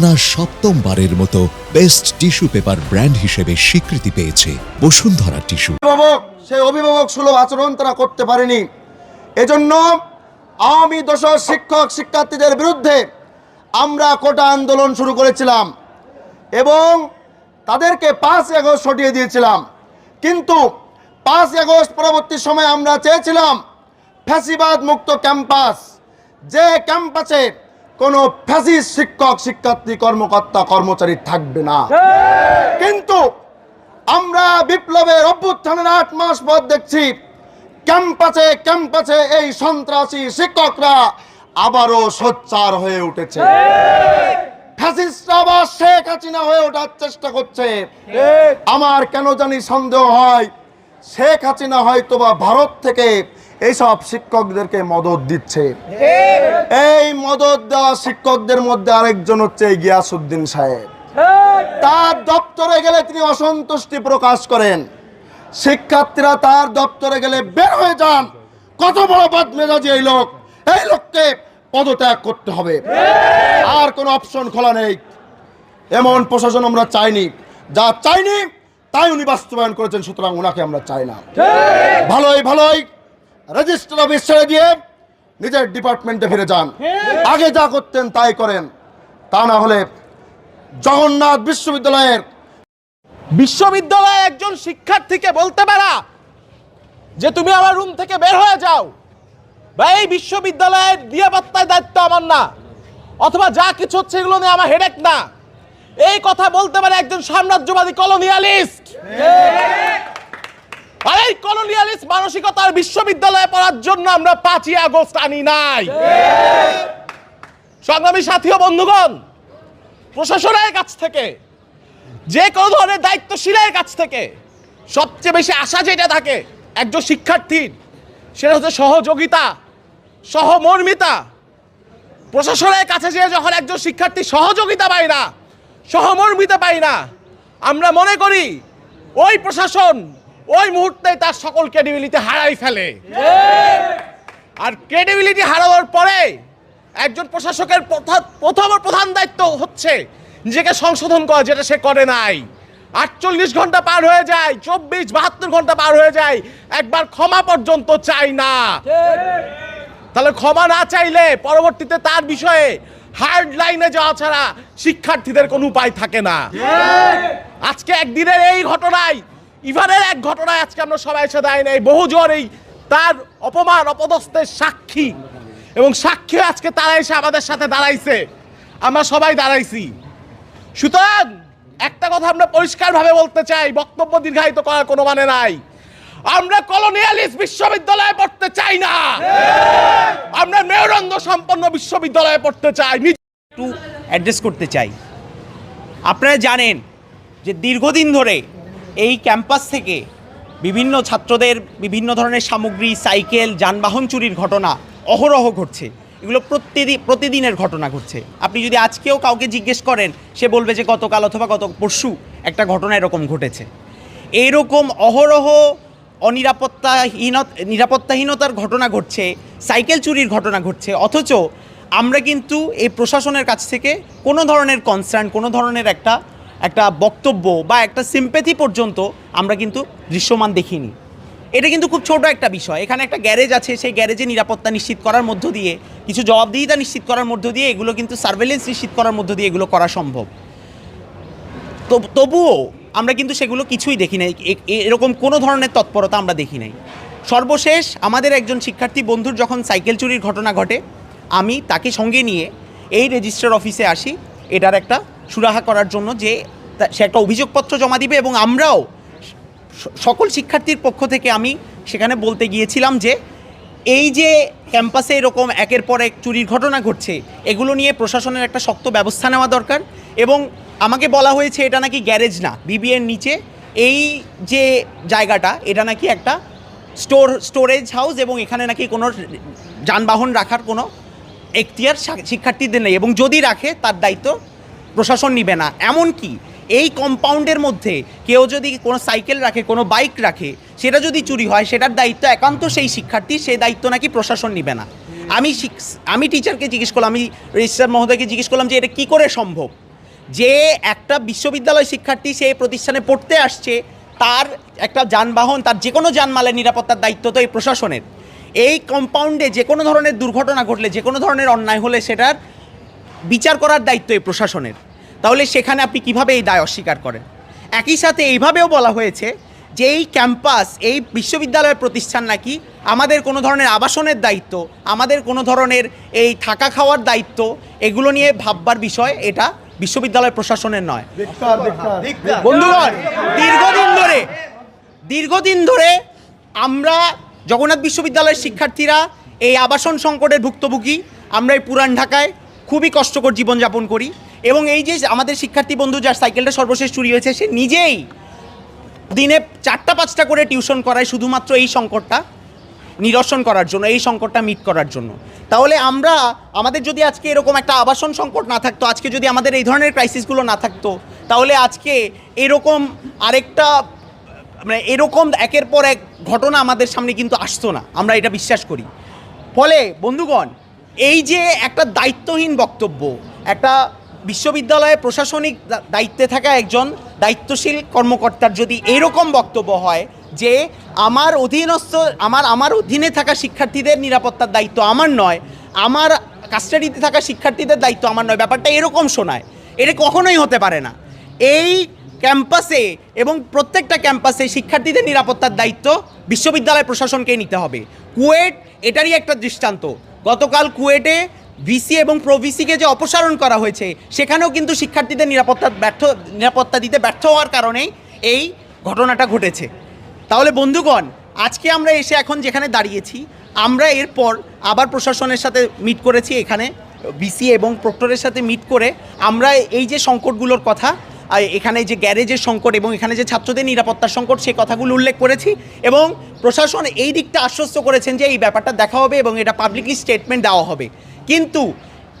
টানা সপ্তমবারের মতো best tissue paper brand হিসেবে স্বীকৃতি পেয়েছে বসুন্ধরা টিস্যু। অভিভাবক, সেই অভিভাবক সুলভ আচরণ তারা করতে পারেনি। এজন্য আওয়ামী দশর শিক্ষক, শিক্ষার্থীদের বিরুদ্ধে আমরা কোটা আন্দোলন শুরু করেছিলাম এবং তাদেরকে পাঁচ আগস্ট সটিয়ে দিয়েছিলাম। কিন্তু পাঁচ আগস্ট পরবর্তী সময়ে আমরা চেয়েছিলাম ফ্যাসিবাদ মুক্ত ক্যাম্পাস। যে ক্যাম্পাসে কোনো ফ্যাসিস শিক্ষক, শিক্ষার্থী, কর্মকর্তা, কর্মচারী থাকবে না। কিন্তু আমরা বিপ্লবের অভ্যুত্থানের আট মাস পর দেখছি, ক্যাম্পাসে ক্যাম্পাসে এই সন্ত্রাসী শিক্ষকরা আবারও সোচ্চার হয়ে উঠেছে। আবার শেখ হাসিনা হয়ে ওঠার চেষ্টা করছে। আমার কেন জানি সন্দেহ হয়, শেখ হাসিনা হয়তো বা ভারত থেকে এইসব শিক্ষকদেরকে মদত দিচ্ছে। এই মদত দেওয়া শিক্ষকদের মধ্যে আরেকজন হচ্ছে গিয়াসুদ্দিন সাহেব। তার দপ্তরে গেলে তিনি অসন্তুষ্টি প্রকাশ করেন। শিক্ষার্থীরা তার দপ্তরে গেলে বের হয়ে যান। কত বড় বদমেজাজি এই লোক। এই লোককে পদত্যাগ করতে হবে। আর কোনো অপশন খোলা নেই। এমন প্রশাসন আমরা চাইনি। যা চাইনি, তাই উনি বাস্তবায়ন করেছেন, সুতরাং ওনাকে আমরা চাই না। ভালোই ভালোই। রেজিস্টার অফিস ছেড়ে দিয়ে নিজের ডিপার্টমেন্টে ফিরে যান। আগে যা করতেন তাই করেন। তা না হলে জগন্নাথ বিশ্ববিদ্যালয়ের বিশ্ববিদ্যালয়ে একজন শিক্ষার্থীকে বলতে পারা যে তুমি আমার রুম থেকে বের হয়ে যাও বা এই বিশ্ববিদ্যালয়ের নিরাপত্তার দায়িত্ব আমার না অথবা যা কিছু হচ্ছে এগুলো নিয়ে আমার হেডেক না। এই কথা বলতে পারে একজন সাম্রাজ্যবাদী কলোনিয়ালিস্ট আর এই কলোনিয়ালিস্ট মানসিকতার বিশ্ববিদ্যালয়ে পড়ার জন্য আমরা পাঁচই আগস্ট আনি নাই। সংগ্রামী সাথী ও বন্ধুগণ, প্রশাসনের কাছ থেকে, যে কোনো ধরনের দায়িত্বশীলের কাছ থেকে সবচেয়ে বেশি আশা যেটা থাকে, একজন শিক্ষার্থীর সেটা হচ্ছে সহযোগিতা, সহমর্মিতা। প্রশাসনের কাছে যে যখন একজন শিক্ষার্থী সহযোগিতা পায় না, সহমর্মিতা পায় না, আমরা মনে করি ওই প্রশাসন ওই মুহূর্তে তার সকল ক্রেডিবিলিটি হারাই ফেলে। আর ক্রেডিবিলিটি হারানোর পরে একজন প্রশাসকের প্রথা- প্রথম প্রধান দায়িত্ব হচ্ছে নিজেকে সংশোধন করা, যেটা সে করে নাই। আটচল্লিশ ঘণ্টা পার হয়ে যায়, চব্বিশ বাহাত্তর ঘণ্টা পার হয়ে যায়, একবার ক্ষমা পর্যন্ত চাই না। তাহলে ক্ষমা না চাইলে পরবর্তীতে তার বিষয়ে হার্ড লাইনে যাওয়া ছাড়া শিক্ষার্থীদের কোনো উপায় থাকে না। আজকে একদিনের এই ঘটনায় ইভানের এক ঘটনায় আজকে আমরা সবাই এসে দাঁড়িয়ে নেই। বহু জ্বর এই তার অপমান, অপদস্থের সাক্ষী। এবং সাক্ষী আজকে তারা এসে আমাদের সাথে দাঁড়াইছে। আমরা সবাই দাঁড়াইছি। সুতরাং একটা কথা আমরা পরিষ্কারভাবে বলতে চাই, বক্তব্য দীর্ঘায়িত করার কোনো মানে নাই। আমরা কলোনিয়ালিস্ট বিশ্ববিদ্যালয়ে পড়তে চাই না। আমরা মেরুদণ্ড সম্পন্ন বিশ্ববিদ্যালয়ে পড়তে চাই। একটু অ্যাড্রেস করতে চাই। আপনারা জানেন যে দীর্ঘদিন ধরে এই ক্যাম্পাস থেকে বিভিন্ন ছাত্রদের বিভিন্ন ধরনের সামগ্রী, সাইকেল, যানবাহন চুরির ঘটনা অহরহ ঘটছে। এগুলো প্রতিদিন প্রতিদিনের ঘটনা ঘটছে। আপনি যদি আজকেও কাউকে জিজ্ঞেস করেন, সে বলবে যে গতকাল অথবা গত পরশু একটা ঘটনা এরকম ঘটেছে। এইরকম অহরহ অনিরাপত্তাহীন নিরাপত্তাহীনতার ঘটনা ঘটছে, সাইকেল চুরির ঘটনা ঘটছে, অথচ আমরা কিন্তু এই প্রশাসনের কাছ থেকে কোনো ধরনের কনসার্ন কোনো ধরনের একটা একটা বক্তব্য বা একটা সিম্পেথি পর্যন্ত আমরা কিন্তু দৃশ্যমান দেখিনি। এটা কিন্তু খুব ছোট একটা বিষয়। এখানে একটা গ্যারেজ আছে, সেই গ্যারেজে নিরাপত্তা নিশ্চিত করার মধ্য দিয়ে, কিছু জবাবদিহিতা নিশ্চিত করার মধ্য দিয়ে, এগুলো কিন্তু সার্ভেলেন্স নিশ্চিত করার মধ্য দিয়ে এগুলো করা সম্ভব। তো, তবুও আমরা কিন্তু সেগুলো কিছুই দেখি নাই। এরকম কোনো ধরনের তৎপরতা আমরা দেখি নাই। সর্বশেষ আমাদের একজন শিক্ষার্থী বন্ধুর যখন সাইকেল চুরির ঘটনা ঘটে, আমি তাকে সঙ্গে নিয়ে এই রেজিস্টার অফিসে আসি। এটার একটা সুরাহা করার জন্য যে সে একটা অভিযোগপত্র জমা দিবে এবং আমরাও সকল শিক্ষার্থীর পক্ষ থেকে আমি সেখানে বলতে গিয়েছিলাম যে এই যে ক্যাম্পাসে এরকম একের পর এক চুরির ঘটনা ঘটছে, এগুলো নিয়ে প্রশাসনের একটা শক্ত ব্যবস্থা নেওয়া দরকার এবং আমাকে বলা হয়েছে এটা নাকি গ্যারেজ না, বিবিএর নিচে এই যে জায়গাটা, এটা নাকি একটা স্টোর, স্টোরেজ হাউস এবং এখানে নাকি কোনো যানবাহন রাখার কোনো এখতিয়ার শিক্ষার্থীদের নেই এবং যদি রাখে তার দায়িত্ব প্রশাসন নিবে না। এমনকি এই কম্পাউন্ডের মধ্যে কেউ যদি কোনো সাইকেল রাখে, কোনো বাইক রাখে, সেটা যদি চুরি হয়, সেটার দায়িত্ব একান্ত সেই শিক্ষার্থী সেই দায়িত্ব নাকি প্রশাসন নিবে না। আমি আমি টিচারকে জিজ্ঞেস করলাম, আমি রেজিস্ট্রার মহোদয়কে জিজ্ঞেস করলাম যে এটা কী করে সম্ভব? যে একটা বিশ্ববিদ্যালয় শিক্ষার্থী সে প্রতিষ্ঠানে পড়তে আসছে, তার একটা যানবাহন, তার যে কোনো যানমালের নিরাপত্তার দায়িত্ব তো এই প্রশাসনের। এই কম্পাউন্ডে যে কোনো ধরনের দুর্ঘটনা ঘটলে, যে কোনো ধরনের অন্যায় হলে সেটার বিচার করার দায়িত্ব এই প্রশাসনের। তাহলে সেখানে আপনি কীভাবে এই দায় অস্বীকার করেন? একই সাথে এইভাবেও বলা হয়েছে যে এই ক্যাম্পাস, এই বিশ্ববিদ্যালয়ের প্রতিষ্ঠান নাকি আমাদের কোনো ধরনের আবাসনের দায়িত্ব, আমাদের কোনো ধরনের এই থাকা খাওয়ার দায়িত্ব, এগুলো নিয়ে ভাববার বিষয় এটা বিশ্ববিদ্যালয় প্রশাসনের নয়। বন্ধুগণ, দীর্ঘদিন ধরে দীর্ঘদিন ধরে আমরা জগন্নাথ বিশ্ববিদ্যালয়ের শিক্ষার্থীরা এই আবাসন সংকটের ভুক্তভোগী, আমরা এই পুরান ঢাকায় খুবই কষ্টকর জীবনযাপন করি এবং এই যে আমাদের শিক্ষার্থী বন্ধু যার সাইকেলটা সর্বশেষ চুরি হয়েছে, সে নিজেই দিনে চারটা পাঁচটা করে টিউশন করায় শুধুমাত্র এই সংকটটা নিরসন করার জন্য, এই সংকটটা মিট করার জন্য। তাহলে আমরা, আমাদের যদি আজকে এরকম একটা আবাসন সংকট না থাকতো, আজকে যদি আমাদের এই ধরনের ক্রাইসিসগুলো না থাকতো, তাহলে আজকে এরকম আরেকটা মানে এরকম একের পর এক ঘটনা আমাদের সামনে কিন্তু আসতো না, আমরা এটা বিশ্বাস করি। ফলে, বন্ধুগণ এই যে একটা দায়িত্বহীন বক্তব্য, একটা বিশ্ববিদ্যালয়ে প্রশাসনিক দায়িত্বে থাকা একজন দায়িত্বশীল কর্মকর্তার যদি এরকম বক্তব্য হয় যে আমার অধীনস্থ, আমার আমার অধীনে থাকা শিক্ষার্থীদের নিরাপত্তার দায়িত্ব আমার নয়, আমার কাস্টাডিতে থাকা শিক্ষার্থীদের দায়িত্ব আমার নয়, ব্যাপারটা এরকম শোনায়, এটা কখনোই হতে পারে না। এই ক্যাম্পাসে এবং প্রত্যেকটা ক্যাম্পাসে শিক্ষার্থীদের নিরাপত্তার দায়িত্ব বিশ্ববিদ্যালয় প্রশাসনকে নিতে হবে। কুয়েট এটারই একটা দৃষ্টান্ত। গতকাল কুয়েটে ভিসি এবং প্রভিসিকে যে অপসারণ করা হয়েছে, সেখানেও কিন্তু শিক্ষার্থীদের নিরাপত্তা ব্যর্থ, নিরাপত্তা দিতে ব্যর্থ হওয়ার কারণেই এই ঘটনাটা ঘটেছে। তাহলে বন্ধুগণ, আজকে আমরা এসে এখন যেখানে দাঁড়িয়েছি, আমরা এরপর আবার প্রশাসনের সাথে মিট করেছি এখানে বিসি এবং প্রক্টরের সাথে মিট করে আমরা এই যে সংকটগুলোর কথা এখানে যে গ্যারেজের সংকট এবং এখানে যে ছাত্রদের নিরাপত্তার সংকট, সেই কথাগুলো উল্লেখ করেছি এবং প্রশাসন এই দিকটা আশ্বস্ত করেছেন যে এই ব্যাপারটা দেখা হবে এবং এটা পাবলিকলি স্টেটমেন্ট দেওয়া হবে। কিন্তু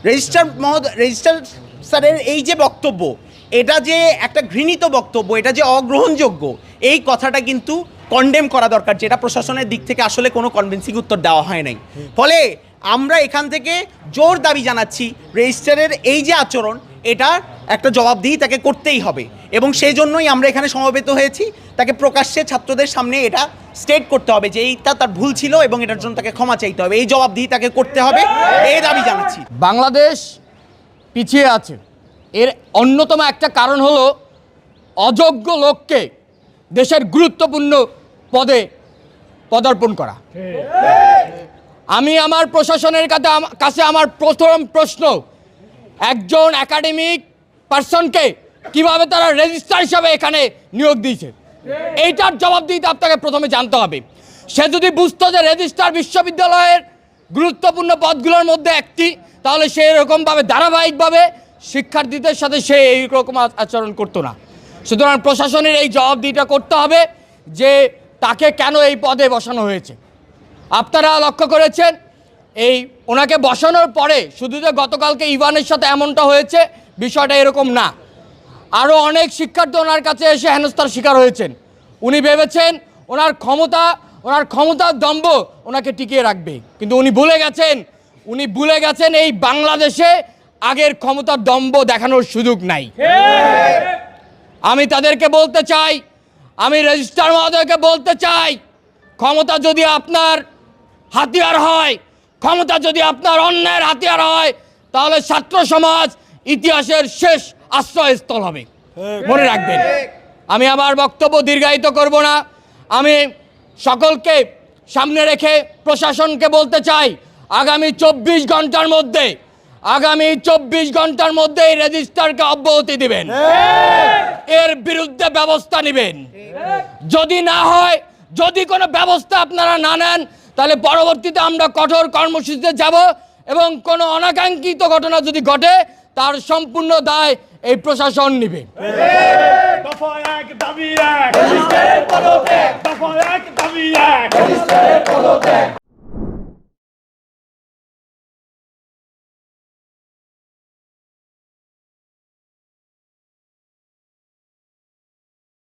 রেজিস্ট্রার মহোদ রেজিস্ট্রার স্যারের এই যে বক্তব্য, এটা যে একটা ঘৃণিত বক্তব্য, এটা যে অগ্রহণযোগ্য, এই কথাটা কিন্তু কন্ডেম করা দরকার, যেটা প্রশাসনের দিক থেকে আসলে কোনো কনভিন্সিং উত্তর দেওয়া হয় নাই। ফলে আমরা এখান থেকে জোর দাবি জানাচ্ছি রেজিস্ট্রারের এই যে আচরণ, এটা একটা জবাবদিহি তাকে করতেই হবে। এবং সেই জন্যই আমরা এখানে সমবেত হয়েছি। তাকে প্রকাশ্যে ছাত্রদের সামনে এটা স্টেট করতে হবে যে এইটা তার ভুল ছিল এবং এটার জন্য তাকে ক্ষমা চাইতে হবে। এই জবাবদিহি তাকে করতে হবে। এই দাবি জানাচ্ছি। বাংলাদেশ পিছিয়ে আছে। এর অন্যতম একটা কারণ হলো অযোগ্য লোককে দেশের গুরুত্বপূর্ণ পদে পদার্পণ করা। আমি আমার প্রশাসনের কাছে কাছে আমার প্রথম প্রশ্ন, একজন একাডেমিক পার্সনকে কীভাবে তারা রেজিস্ট্রার হিসাবে এখানে নিয়োগ দিয়েছে। এইটার জবাব দিতে আপনাকে প্রথমে জানতে হবে। সে যদি বুঝতো যে রেজিস্ট্রার বিশ্ববিদ্যালয়ের গুরুত্বপূর্ণ পদগুলোর মধ্যে একটি, তাহলে সে এরকমভাবে ধারাবাহিকভাবে শিক্ষার্থীদের সাথে সে এইরকম আচরণ করতো না। সুতরাং প্রশাসনের এই জবাবদিহিটা করতে হবে যে তাকে কেন এই পদে বসানো হয়েছে। আপনারা লক্ষ্য করেছেন, এই ওনাকে বসানোর পরে, শুধু যে গতকালকে ইভানের সাথে এমনটা হয়েছে বিষয়টা এরকম না। আরও অনেক শিক্ষার্থী ওনার কাছে এসে হেনস্থার শিকার হয়েছেন। উনি ভেবেছেন ওনার ক্ষমতা, ওনার ক্ষমতার দম্ভ ওনাকে টিকিয়ে রাখবে। কিন্তু উনি ভুলে গেছেন, উনি ভুলে গেছেন এই বাংলাদেশে আগের ক্ষমতার দম্ভ দেখানোর সুযোগ নাই। আমি তাদেরকে বলতে চাই, আমি রেজিস্ট্রার মহোদয়কে বলতে চাই, ক্ষমতা যদি আপনার হাতিয়ার হয়, ক্ষমতা যদি আপনার অন্যায়ের হাতিয়ার হয়, তাহলে ছাত্র সমাজ ইতিহাসের শেষ আশ্রয়স্থল হবে। মনে রাখবেন, আমি আমার বক্তব্য দীর্ঘায়িত করব না। আমি সকলকে সামনে রেখে প্রশাসনকে বলতে চাই, আগামী চব্বিশ ঘণ্টার মধ্যে, আগামী চব্বিশ ঘণ্টার মধ্যে এই রেজিস্টারকে অব্যাহতি দিবেন। এর বিরুদ্ধে ব্যবস্থা নেবেন। যদি না হয়, যদি কোনো ব্যবস্থা আপনারা না নেন, তাহলে পরবর্তীতে আমরা কঠোর কর্মসূচিতে যাব এবং কোনো অনাকাঙ্ক্ষিত ঘটনা যদি ঘটে তার সম্পূর্ণ দায় এই প্রশাসন নিবে। দফা এক দাবি